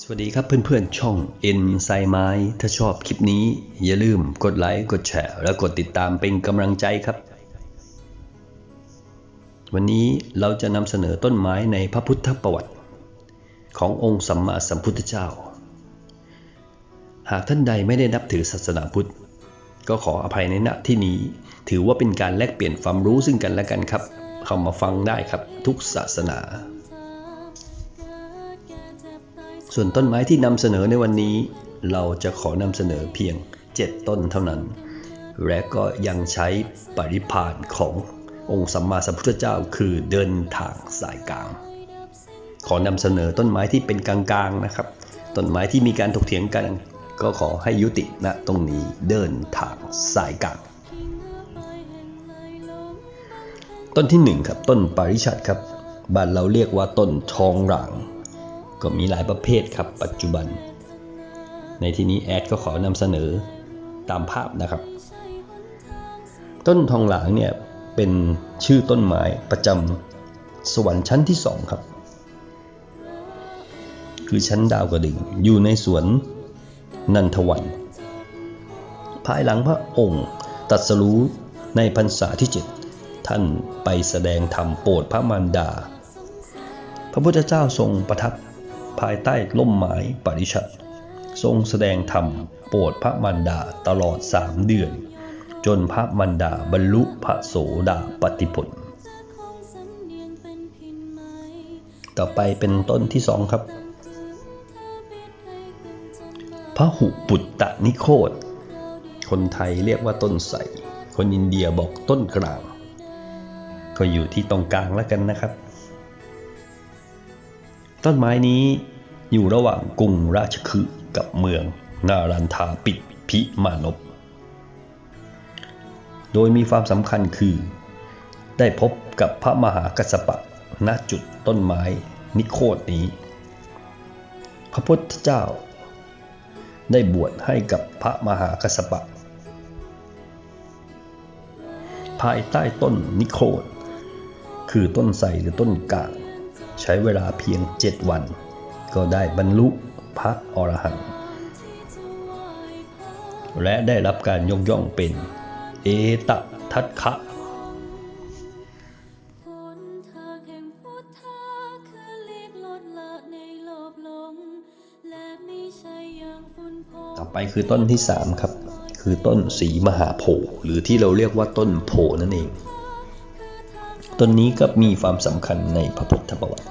สวัสดีครับเพื่อนๆ ช่อง N ไซไม้ถ้าชอบคลิปนี้ อย่าลืมกดไลค์กดแชร์และกดติดตามเป็นกำลังใจครับ วันนี้เราจะนำเสนอต้นไม้ในพระพุทธประวัติ ขององค์สัมมาสัมพุทธเจ้า หากท่านใดไม่ได้นับถือศาสนาพุทธ ก็ขออภัยในณที่นี้ ถือว่าเป็นการแลกเปลี่ยนความรู้ซึ่งกันและกันครับ เข้ามาฟังได้ครับทุกศาสนา ส่วนต้นไม้ที่นำเสนอในวันนี้ เราจะขอนำเสนอเพียง 7 ต้นเท่านั้น และก็ยังใช้ปริพานขององค์สัมมาสัมพุทธเจ้าคือเดินทางสายกลาง ขอนำเสนอต้นไม้ที่เป็นกลางๆนะครับ ต้นไม้ที่มีการถกเถียงกัน ก็ขอให้ยุติณะตรงนี้เดินทางสายกลาง ต้นที่หนึ่งครับต้นปาริชัดครับบ้านเราเรียกว่าต้นทองหลาง ก็มีหลายประเภทครับปัจจุบัน ในที่นี้แอดก็ขอนำเสนอตามภาพนะครับ ต้นทองหลางเนี่ยเป็นชื่อต้นไม้ประจำสวรรค์ชั้นที่สองครับ คือชั้นดาวกระดิ่งอยู่ในสวนนันทวันภายหลังพระองค์ตรัสรู้ในพรรษาที่เจ็ดท่านไปแสดงธรรมโปรดพระมารดา พระพุทธเจ้าทรงประทับ ภายใต้ร่มไม้ปริชัดทรงแสดงธรรมโปรดพระมารดาตลอดสามเดือน จนพระมารดาบรรลุพระโสดาปติผล ต่อไปเป็นต้นที่สองครับพระหุปุตตนิโคตคนไทยเรียกว่าต้นใส คนอินเดียบอกต้นกลาง ก็อยู่ที่ตรงกลางแล้วกันนะครับ ต้นไม้นี้อยู่ระหว่างกรุงราชคฤห์กับเมืองนารันทาปิดพิมานพ โดยมีความสำคัญคือ ได้พบกับพระมหากัสสปะณจุดต้นไม้นิโคตนี้ พระพุทธเจ้า ได้บวชให้กับพระมหากัสสปะ ภายใต้ต้นนิโคตคือต้นไทรหรือต้นกาง ใช้เวลาเพียงเจ็ดวัน ก็ได้บรรลุพระอรหันต์และได้รับการยกย่องเป็น เอตทัตคะหนทางแห่งพุทธะคือเลีกลดละในโลภหลงและไม่ใช่อย่างฝุ่นผงต่อไปคือต้นที่ 3 ครับ คือต้นสีมหาโพหรือที่เราเรียกว่าต้นโพนั่นเอง ต้นนี้ก็มีความสำคัญในพระพุทธประวัติ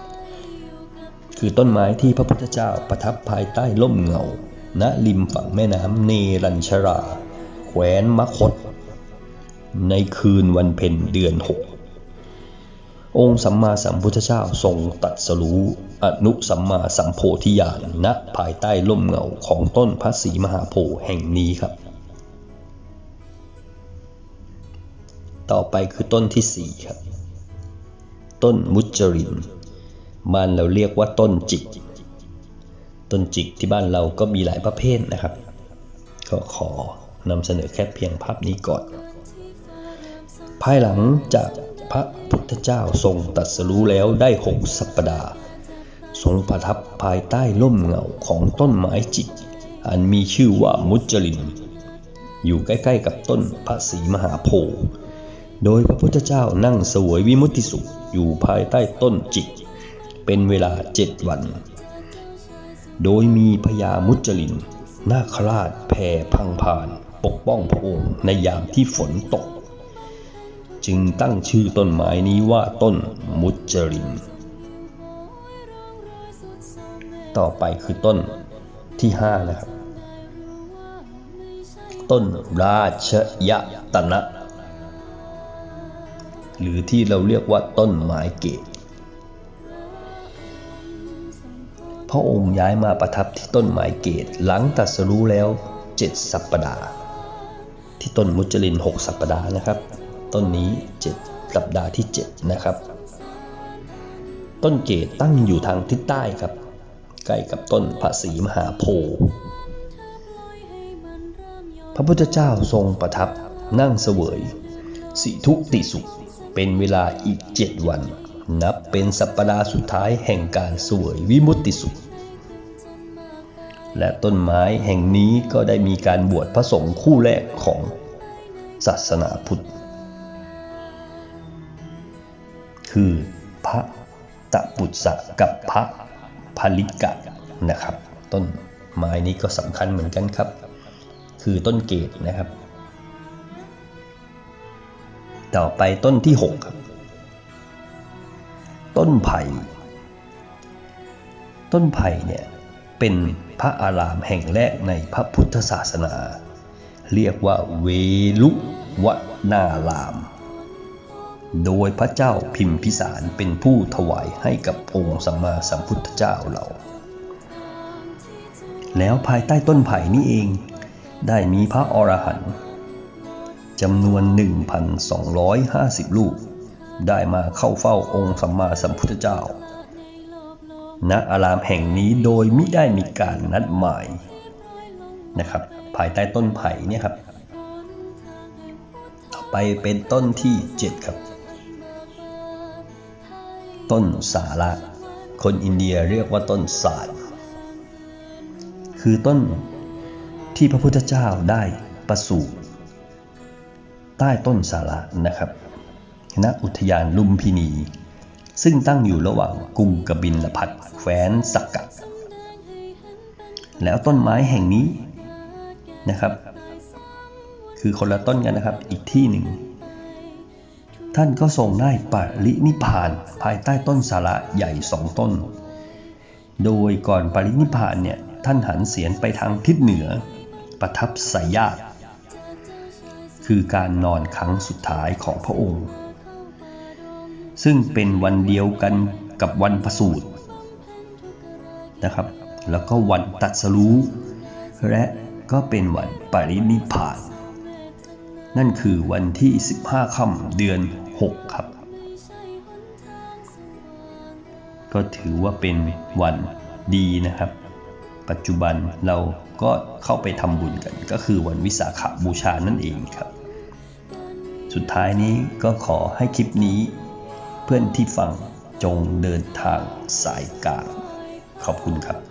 คือต้นไม้ที่พระพุทธเจ้าประทับภายใต้ร่มเงา ณ ริมฝั่งแม่น้ำเนรัญชราแคว้นมคต ในคืนวันเพ็ญเดือนหกองค์สัมมาสัมพุทธเจ้าทรงตัดสรู้อนุสัมมาสัมโพธิญาณณภายใต้ร่มเงาของต้นพระศรีมหาโพธิ์แห่งนี้ครับ ต่อไปคือต้นที่สี่ครับ ต้นมุจรินบ้านเราเรียกว่าต้นจิก ต้นจิกที่บ้านเราก็มีหลายประเภทนะครับ ก็ขอนำเสนอแค่เพียงภาพนี้ก่อน ภายหลังจากพระพุทธเจ้าทรงตรัสรู้แล้วได้หกสัปดาห์ทรงประทับภายใต้ร่มเงาของต้นไม้จิก อันมีชื่อว่ามุจลิน อยู่ใกล้ๆกับต้นพระศรีมหาโพธิ์ โดยพระพุทธเจ้านั่งสวยวิมุตติสุขอยู่ภายใต้ต้นจิก เป็นเวลาเจ็ดวัน โดยมีพญามุจลิน นาคราชแผ่พังพาน ปกป้องพระองค์ในยามที่ฝนตก จึงตั้งชื่อต้นไม้นี้ว่าต้นมุจลิน ต่อไปคือต้นที่5นะครับ ต้นราชยตนะ หรือที่เราเรียกว่าต้นไม้เกตพระองค์ย้ายมาประทับที่ต้นไม้เกตหลังตรัสรู้แล้วเจ็ดสัปปดาห์ ที่ต้นมุจลินหกสัปปดาห์นะครับ ต้นนี้เจ็ดสัปดาห์ที่เจ็ดนะครับ ต้นเกตตั้งอยู่ทางทิศใต้ครับ ใกล้กับต้นพระศรีมหาโพธิ์พระพุทธเจ้าทรงประทับนั่งเสวย สิทุติสุข เป็นเวลาอีกเจ็ดวัน นับเป็นสัปปดาห์สุดท้ายแห่งการสวยวิมุตติสุข และต้นไม้แห่งนี้ก็ได้มีการบวชพระสงฆ์คู่แรกของศาสนาพุทธ คือพระตะปุตสะกับพระพลิกะนะครับ ต้นไม้นี้ก็สำคัญเหมือนกันครับ คือต้นเกตนะครับ ต่อไปต้นที่ 6 ครับ ต้นไผ่ต้นไผ่เนี่ยเป็นพระอารามแห่งแรกในพระพุทธศาสนา เรียกว่าเวลุวนาราม โดยพระเจ้าพิมพิสารเป็นผู้ถวายให้กับองค์สัมมาสัมพุทธเจ้าเรา แล้วภายใต้ต้นไผ่นี้เองได้มีพระอรหันต์ จำนวน 1,250 ลูก ได้มาเข้าเฝ้าองค์สัมมาสัมพุทธเจ้า ณอารามแห่งนี้โดยมิได้มีการนัดหมายนะครับ ภายใต้ต้นไผ่เนี่ยครับ ต่อไปเป็นต้นที่ 7 ครับ ต้นสาระคนอินเดียเรียกว่าต้นสาดคือต้นที่พระพุทธเจ้าได้ประสูติ ใต้ต้นสาระนะครับณอุทยานลุมพินี ซึ่งตั้งอยู่ระหว่างกรุงกบินลพัทแคว้นสักกะแล้วต้นไม้แห่งนี้นะครับ คือคนละต้นกันนะครับอีกที่หนึ่ง ท่านก็ทรงได้ปรินิพานภายใต้ต้นสาระใหญ่สองต้น โดยก่อนปรินิพานเนี่ยท่านหันเสียนไปทางทิศเหนือ ประทับสายญาติ คือการนอนครั้งสุดท้ายของพระองค์ ซึ่งเป็นวันเดียวกันกับวันประสูตินะครับ แล้วก็วันตัดสรู้ และก็เป็นวันปรินิพพาน นั่นคือวันที่ 15ค่ำเดือน 6 ครับ ก็ถือว่าเป็นวันดีนะครับ ปัจจุบันเราก็เข้าไปทำบุญกันก็คือวันวิสาขบูชานั่นเองครับ สุดท้ายนี้ก็ขอให้คลิปนี้ เพื่อนที่ฟังจงเดินทางสายกลางขอบคุณครับ